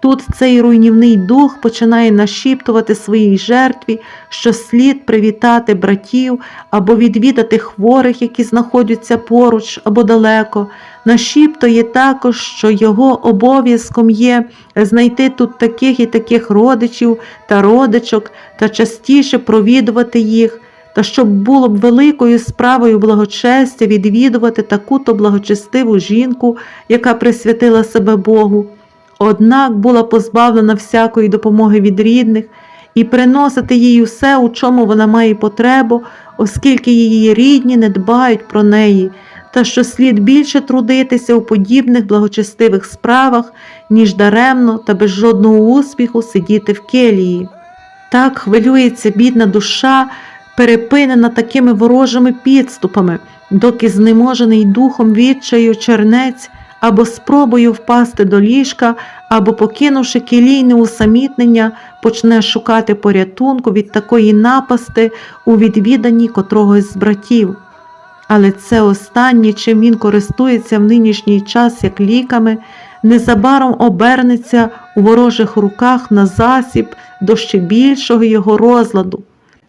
Тут цей руйнівний дух починає нашіптувати своїй жертві, що слід привітати братів або відвідати хворих, які знаходяться поруч або далеко. Нашіптує також, що його обов'язком є знайти тут таких і таких родичів та родичок та частіше провідувати їх, та щоб було б великою справою благочестя відвідувати таку-то благочестиву жінку, яка присвятила себе Богу однак була позбавлена всякої допомоги від рідних і приносити їй усе, у чому вона має потребу, оскільки її рідні не дбають про неї, та що слід більше трудитися у подібних благочестивих справах, ніж даремно та без жодного успіху сидіти в келії. Так хвилюється бідна душа, перепинена такими ворожими підступами, доки знеможений духом відчаю чернець або спробою впасти до ліжка, або, покинувши кілійне усамітнення, почне шукати порятунку від такої напасти у відвіданні котрогось з братів. Але це останнє, чим він користується в нинішній час як ліками, незабаром обернеться у ворожих руках на засіб до ще більшого його розладу.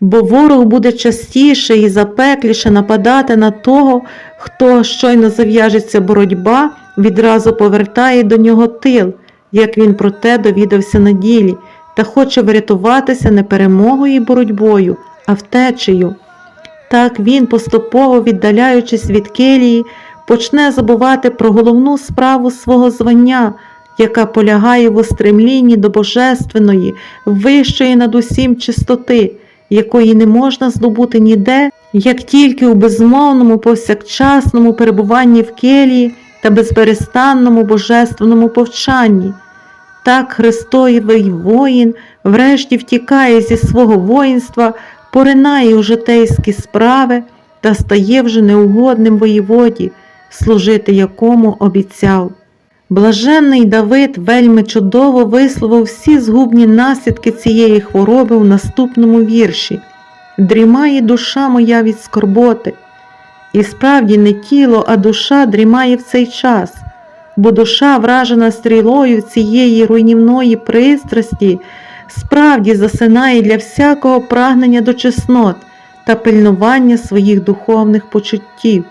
Бо ворог буде частіше і запекліше нападати на того, хто щойно зав'яжеться боротьба, відразу повертає до нього тил, як він про те довідався на ділі, та хоче врятуватися не перемогою і боротьбою, а втечею. Так він, поступово віддаляючись від келії, почне забувати про головну справу свого звання, яка полягає в устремлінні до божественної, вищої над усім чистоти, якої не можна здобути ніде, як тільки у безмовному повсякчасному перебуванні в келії та безперестанному божественному повчанні. Так Христоєвий воїн врешті втікає зі свого воїнства, поринає у житейські справи та стає вже неугодним воєводі, служити якому обіцяв. Блаженний Давид вельми чудово висловив всі згубні наслідки цієї хвороби у наступному вірші Дрімає душа моя від скорботи. І справді не тіло, а душа дрімає в цей час, бо душа, вражена стрілою цієї руйнівної пристрасті, справді засинає для всякого прагнення до чеснот та пильнування своїх духовних почуттів.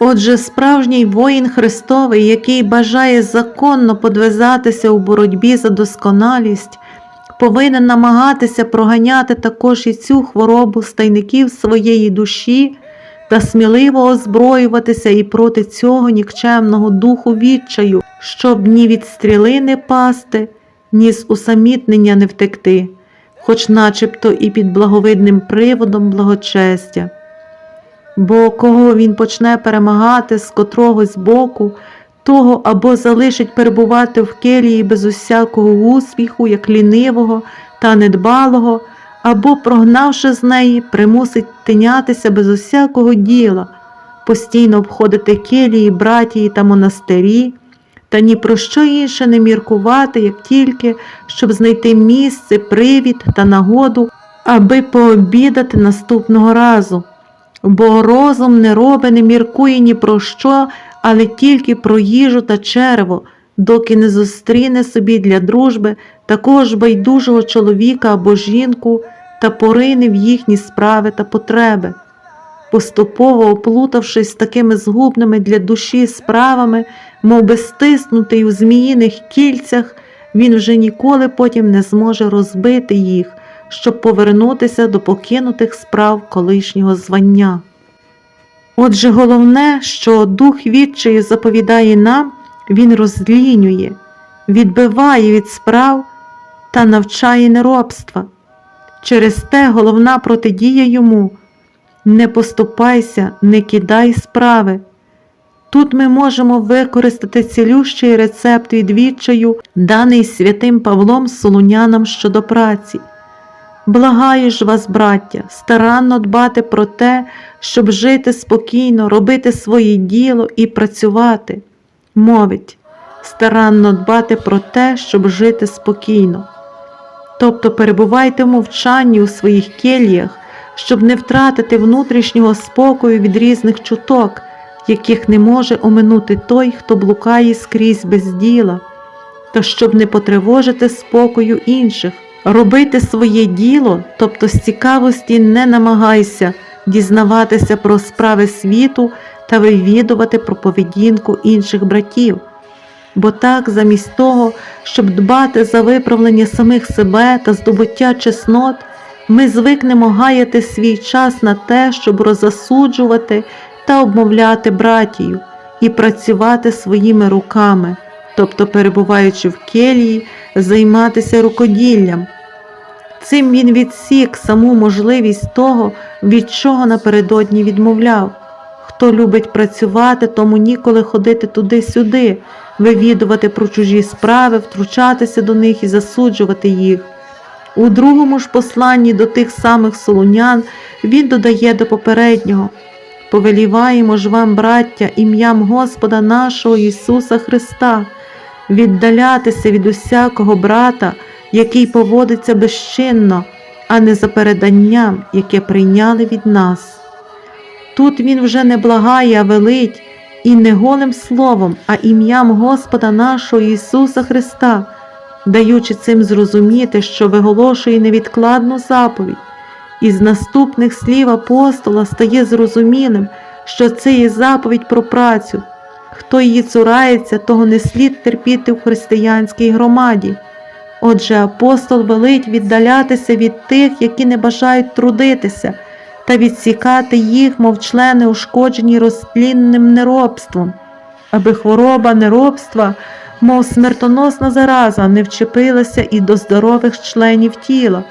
Отже, справжній воїн Христовий, який бажає законно подвизатися у боротьбі за досконалість, повинен намагатися проганяти також і цю хворобу з тайників своєї душі та сміливо озброюватися і проти цього нікчемного духу відчаю, щоб ні від стріли не пасти, ні з усамітнення не втекти, хоч начебто і під благовидним приводом благочестя. Бо кого він почне перемагати з котрогось боку, того або залишить перебувати в келії без усякого успіху, як лінивого та недбалого, або, прогнавши з неї, примусить тинятися без усякого діла, постійно обходити келії, братії та монастирі, та ні про що інше не міркувати, як тільки, щоб знайти місце, привід та нагоду, аби пообідати наступного разу. Бо розум не робить, не міркує ні про що, але тільки про їжу та черво, доки не зустріне собі для дружби такого ж байдужого чоловіка або жінку та порине в їхні справи та потреби. Поступово оплутавшись такими згубними для душі справами, мов би стиснутий у зміїних кільцях, він вже ніколи потім не зможе розбити їх, щоб повернутися до покинутих справ колишнього звання. Отже, головне, що дух відчаю заповідає нам, він розлінює, відбиває від справ та навчає неробства. Через те головна протидія йому не поступайся, не кидай справи. Тут ми можемо використати цілющий рецепт від відчаю, даний святим Павлом Солунянам щодо праці. Благаю ж вас, браття, старанно дбати про те, щоб жити спокійно, робити своє діло і працювати. Мовить, старанно дбати про те, щоб жити спокійно. Тобто перебувайте в мовчанні у своїх кельях, щоб не втратити внутрішнього спокою від різних чуток, яких не може оминути той, хто блукає скрізь без діла. та щоб не потривожити спокою інших. Робити своє діло, тобто з цікавості не намагайся дізнаватися про справи світу та вивідувати про поведінку інших братів. Бо так, замість того, щоб дбати за виправлення самих себе та здобуття чеснот, ми звикнемо гаяти свій час на те, щоб розасуджувати та обмовляти братію і працювати своїми руками, тобто, перебуваючи в келії, займатися рукоділлям. Цим він відсік саму можливість того, від чого напередодні відмовляв. Хто любить працювати, тому ніколи ходити туди-сюди, вивідувати про чужі справи, втручатися до них і засуджувати їх. У другому ж посланні до тих самих солунян він додає до попереднього Повеліваємо ж вам, браття, ім'ям Господа нашого Ісуса Христа, віддалятися від усякого брата, який поводиться безчинно, а не за переданням, яке прийняли від нас. Тут він вже не благає, а велить, і не голим словом, а ім'ям Господа нашого Ісуса Христа, даючи цим зрозуміти, що виголошує невідкладну заповідь. Із наступних слів апостола стає зрозумілим, що це є заповідь про працю. Хто її цурається, того не слід терпіти в християнській громаді. Отже, апостол велить віддалятися від тих, які не бажають трудитися, та відсікати їх, мов члени, ушкоджені розтлінним неробством, аби хвороба неробства, мов смертоносна зараза, не вчепилася і до здорових членів тіла.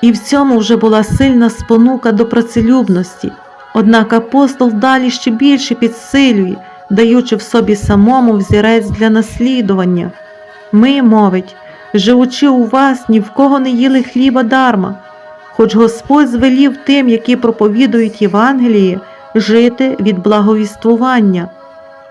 І в цьому вже була сильна спонука до працелюбності. Однак апостол далі ще більше підсилює, даючи в собі самому взірець для наслідування. Ми, мовить, живучи у вас, ні в кого не їли хліба дарма, хоч Господь звелів тим, які проповідують Євангеліє, жити від благовіствування.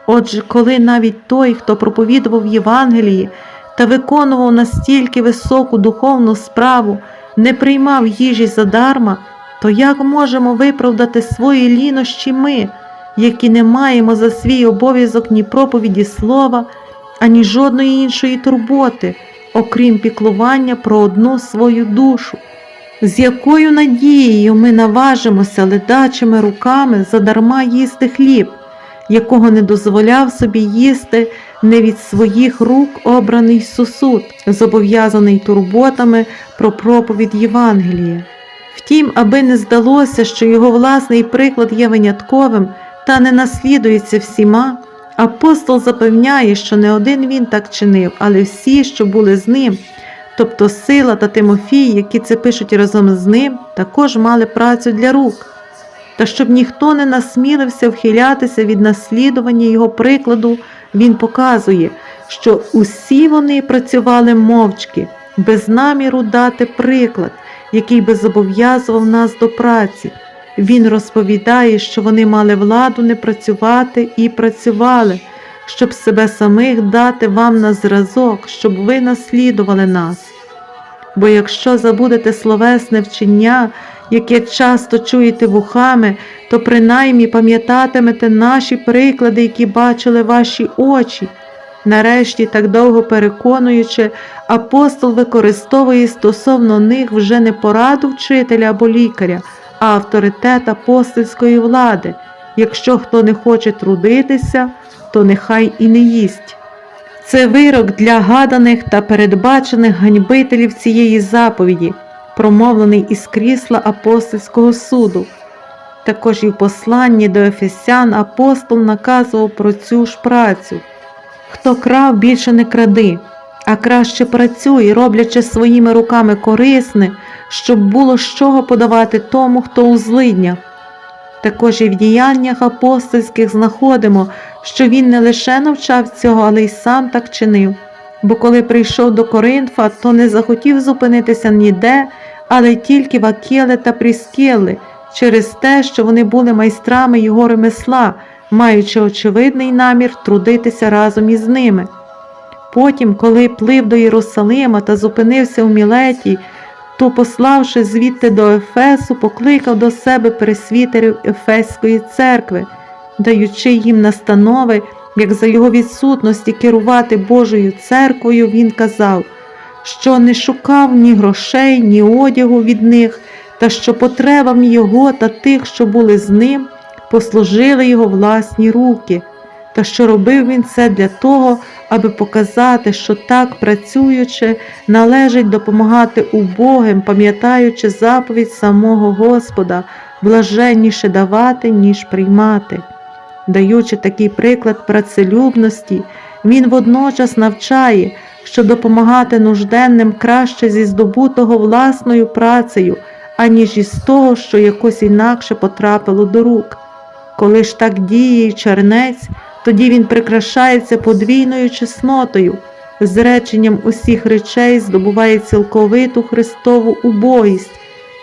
Отже, коли навіть той, хто проповідував Євангеліє та виконував настільки високу духовну справу, не приймав їжі задарма, то як можемо виправдати свої лінощі ми, які не маємо за свій обов'язок ні проповіді слова, ані жодної іншої турботи, окрім піклування про одну свою душу? З якою надією ми наважимося ледачими руками задарма їсти хліб, якого не дозволяв собі їсти не від своїх рук обраний сусуд, зобов'язаний турботами про проповідь Євангелія. Втім, аби не здалося, що його власний приклад є винятковим та не наслідується всіма, апостол запевняє, що не один він так чинив, але всі, що були з ним, тобто Сила та Тимофій, які це пишуть разом з ним, також мали працю для рук. Та щоб ніхто не насмілився вхилятися від наслідування його прикладу, він показує, що усі вони працювали мовчки, без наміру дати приклад, який би зобов'язував нас до праці. Він розповідає, що вони мали владу не працювати і працювали, щоб себе самих дати вам на зразок, щоб ви наслідували нас. Бо якщо забудете словесне вчення, яке часто чуєте вухами, то принаймні пам'ятатимете наші приклади, які бачили ваші очі. Нарешті, так довго переконуючи, апостол використовує стосовно них вже не пораду вчителя або лікаря, а авторитет апостольської влади. Якщо хто не хоче трудитися, то нехай і не їсть. Це вирок для гаданих та передбачених ганьбителів цієї заповіді, промовлений із крісла апостольського суду. Також і в посланні до Ефесян апостол наказував про цю ж працю. Хто крав, більше не кради, а краще працюй, роблячи своїми руками корисне, щоб було з чого подавати тому, хто у злиднях. Також і в діяннях апостольських знаходимо, що він не лише навчав цього, але й сам так чинив. Бо коли прийшов до Коринфа, то не захотів зупинитися ніде, але тільки в Акеле та Пріскели, через те, що вони були майстрами його ремесла, маючи очевидний намір трудитися разом із ними. Потім, коли плив до Єрусалима та зупинився у Мілеті, то, пославши звідти до Ефесу, покликав до себе пресвітерів Ефеської церкви, даючи їм настанови, як за його відсутності керувати Божою церквою, він казав, що не шукав ні грошей, ні одягу від них, та що потребам його та тих, що були з ним, послужили його власні руки, та що робив він це для того, аби показати, що так працюючи, належить допомагати убогим, пам'ятаючи заповідь самого Господа, блаженніше давати, ніж приймати. Даючи такий приклад працелюбності, він водночас навчає, що допомагати нужденним краще зі здобутого власною працею, аніж із того, що якось інакше потрапило до рук. Коли ж так діє чернець, тоді він прикрашається подвійною чеснотою, зреченням усіх речей здобуває цілковиту Христову убогість,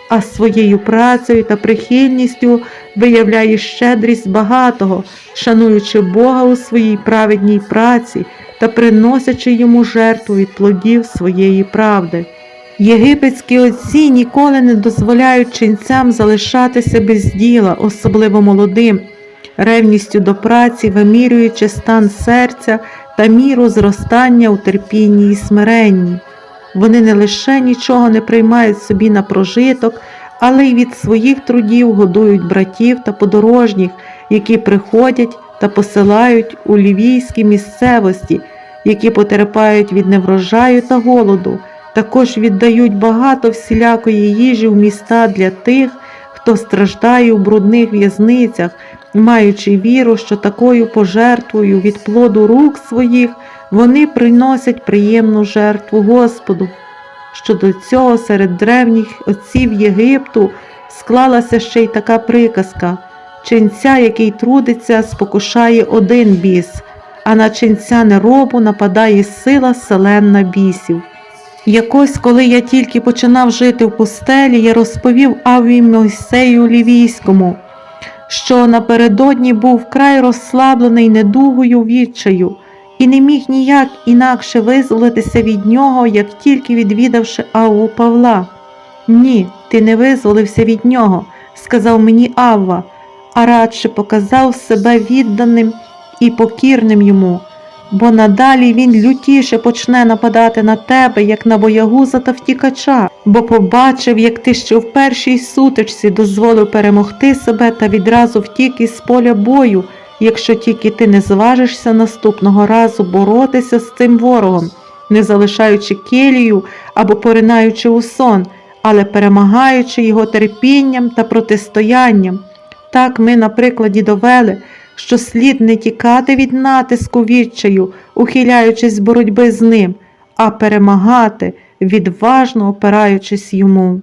а своєю працею та прихильністю виявляє щедрість багатого, шануючи Бога у своїй праведній праці та приносячи йому жертву від плодів своєї правди. Єгипетські отці ніколи не дозволяють ченцям залишатися без діла, особливо молодим, ревністю до праці, вимірюючи стан серця та міру зростання у терпінні і смиренні. Вони не лише нічого не приймають собі на прожиток, але й від своїх трудів годують братів та подорожніх, які приходять та посилають у лівійські місцевості, які потерпають від неврожаю та голоду. Також віддають багато всілякої їжі в міста для тих, хто страждає у брудних в'язницях, маючи віру, що такою пожертвою від плоду рук своїх вони приносять приємну жертву Господу. Щодо цього серед древніх отців Єгипту склалася ще й така приказка ченця, який трудиться, спокушає один біс, а на ченця неробу нападає сила селенна бісів. Якось, коли я тільки починав жити в пустелі, я розповів Аві Мойсею Лівійському, що напередодні був вкрай розслаблений недугою відчаю і не міг ніяк інакше визволитися від нього, як тільки відвідавши Авву Павла. Ні, ти не визволився від нього, сказав мені Авва, а радше показав себе відданим і покірним йому бо надалі він лютіше почне нападати на тебе, як на боягуза та втікача, бо побачив, як ти ще в першій сутичці дозволив перемогти себе та відразу втік із поля бою, якщо тільки ти не зважишся наступного разу боротися з цим ворогом, не залишаючи келію або поринаючи у сон, але перемагаючи його терпінням та протистоянням. Так ми, на прикладі довели, що слід не тікати від натиску відчаю, ухиляючись з боротьби з ним, а перемагати, відважно опираючись йому.